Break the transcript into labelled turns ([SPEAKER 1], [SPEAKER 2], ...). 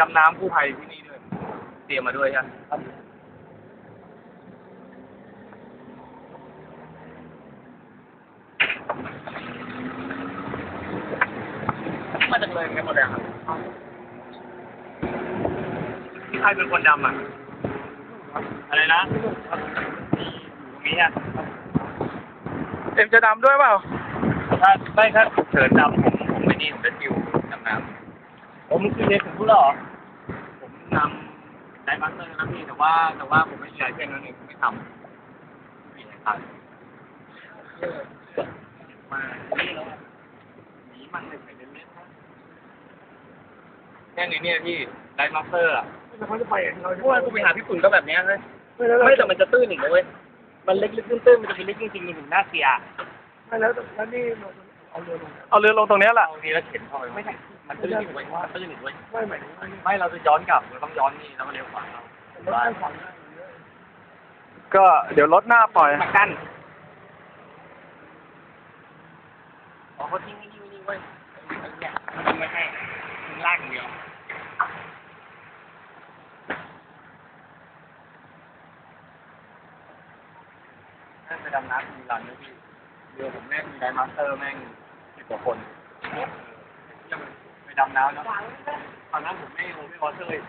[SPEAKER 1] ดำน้ำกู้ภัยที่นี่ด้วย เตรียมมาด้วยใช่ไหม
[SPEAKER 2] ครับ
[SPEAKER 1] มาจากเลยกันหมดเลยครับที่ใครเป็นคนดำอะ อะไรนะอยู่ตรงนี้อะ
[SPEAKER 2] เอ็มจะดำด้วยเปล่า
[SPEAKER 1] ถ้าไม่ถ้าฉุกเฉินดำผมผมไม่นี่ผมเป็นฟิวดำน้ำ ผมคือเรียนถึงผู้หรอ ผมนำไดมาสเตอร์นะพี่แต่ว่าแต่ว่าผมไม่มีลายเส้นนั่นเองผมไม่ทำม่ใช่ครับมานี่แล้วอหนีมันเลยใส่เล่นๆนะแค่นี้เนี่ยพี่ไดมาสเตอร์อะ
[SPEAKER 2] เขาจะไปเรา
[SPEAKER 1] เมื่อวากูไปหาพี่ปุ่นก็แบบเนี้ยเลย
[SPEAKER 2] ไม่แล้ว
[SPEAKER 1] ไม่แต่มันจะตื้นอีกนะเว้ยมันเล็กๆตื้นๆมันจะเป็นเล็กจริงๆมันถึงหน้าเสีย
[SPEAKER 2] ไม่แล้วแล้วนี่เอาเรือลงเอาเรือลงตรงนี้แหละ
[SPEAKER 1] เอานี้แล้วเข็นเข้าไปไม่ใช่ มันตื้นอีกเว้ยมันตื้นอีกเว้ย
[SPEAKER 2] ไม่หมายถึงว่า
[SPEAKER 1] ไม่เราจะย้อนกลับเราต้องย้อนนี่แล้วก็เลี้ยวขวาเรา
[SPEAKER 2] รถด้านขวาก็เดี๋ยวรถหน้าปล่อย
[SPEAKER 1] มากั้นอ๋อเขาทิ้งไอ้นี่ไว้นี่เว้ยไอ้เนี่ยมันทิ้งไม่ให้ทิ้งลากอย่างเดียวนั่นไปดำน้ำมีรันด้วยพี่เรือผมแม่งมีไดมาสเตอร์แม่งสิบกว่าคนยังไป ดำน้ำเนาะตอนนั้นผมไม่ผมไม่วอเตอร์เลย